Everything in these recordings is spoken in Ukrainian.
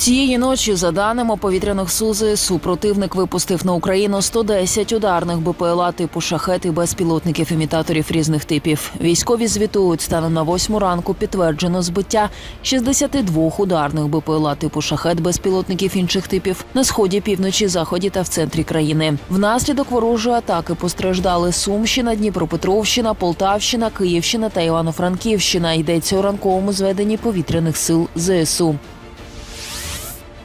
Цієї ночі, за даними повітряних сил ЗСУ, противник випустив на Україну 110 ударних БПЛА типу шахет і безпілотників імітаторів різних типів. Військові звітують станом на восьму ранку підтверджено збиття 62 ударних БПЛА типу шахет безпілотників інших типів на сході, півночі, заході та в центрі країни. Внаслідок ворожої атаки постраждали Сумщина, Дніпропетровщина, Полтавщина, Київщина та Івано-Франківщина. Йдеться у ранковому зведенні повітряних сил ЗСУ.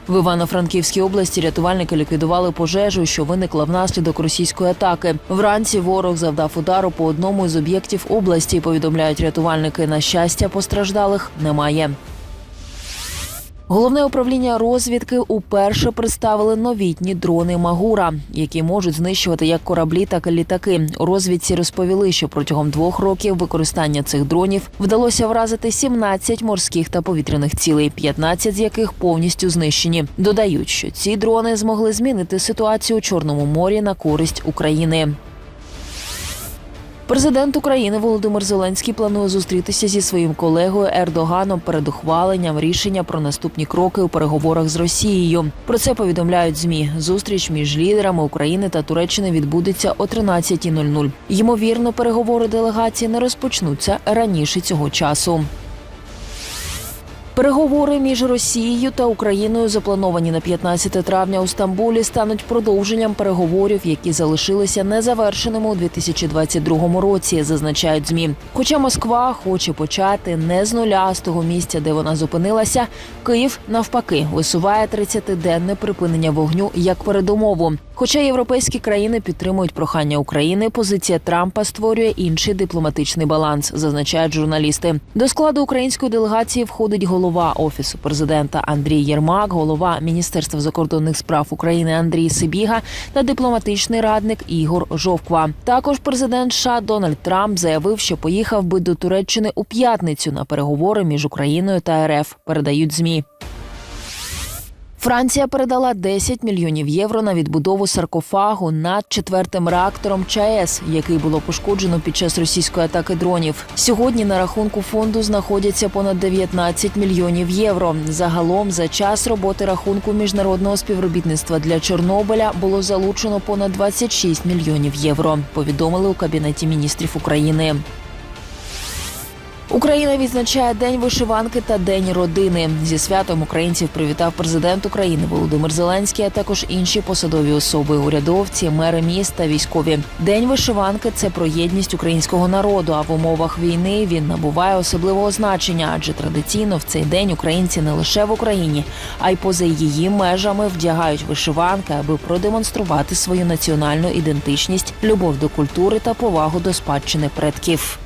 В Івано-Франківській області рятувальники ліквідували пожежу, що виникла внаслідок російської атаки. Вранці ворог завдав удару по одному із об'єктів області. Повідомляють рятувальники. На щастя, постраждалих немає. Головне управління розвідки уперше представили новітні дрони Магура, які можуть знищувати як кораблі, так і літаки. У розвідці розповіли, що протягом двох років використання цих дронів вдалося вразити 17 морських та повітряних цілей, 15 з яких повністю знищені. Додають, що ці дрони змогли змінити ситуацію у Чорному морі на користь України. Президент України Володимир Зеленський планує зустрітися зі своїм колегою Ердоганом перед ухваленням рішення про наступні кроки у переговорах з Росією. Про це повідомляють змі. Зустріч між лідерами України та Туреччини відбудеться о 13.00. Ймовірно, переговори делегації не розпочнуться раніше цього часу. Переговори між Росією та Україною, заплановані на 15 травня у Стамбулі, стануть продовженням переговорів, які залишилися незавершеними у 2022 році, зазначають змі. Хоча Москва хоче почати не з нуля, з того місця, де вона зупинилася, Київ навпаки висуває 30-денне припинення вогню як передумову. Хоча європейські країни підтримують прохання України, позиція Трампа створює інший дипломатичний баланс, зазначають журналісти. До складу української делегації входить голова офісу президента Андрій Єрмак, голова Міністерства закордонних справ України Андрій Сибіга та дипломатичний радник Ігор Жовква. Також президент США Дональд Трамп заявив, що поїхав би до Туреччини у п'ятницю на переговори між Україною та РФ. Передають змі. Франція передала 10 мільйонів євро на відбудову саркофагу над четвертим реактором ЧАЕС, який було пошкоджено під час російської атаки дронів. Сьогодні на рахунку фонду знаходяться понад 19 мільйонів євро. Загалом за час роботи рахунку міжнародного співробітництва для Чорнобиля було залучено понад 26 мільйонів євро. Повідомили у кабінеті міністрів України. Україна відзначає День вишиванки та День родини. Зі святом українців привітав президент України Володимир Зеленський, а також інші посадові особи, урядовці, мери міст та військові. День вишиванки це про єдність українського народу. А в умовах війни він набуває особливого значення, адже традиційно в цей день українці не лише в Україні, а й поза її межами вдягають вишиванки, аби продемонструвати свою національну ідентичність, любов до культури та повагу до спадщини предків.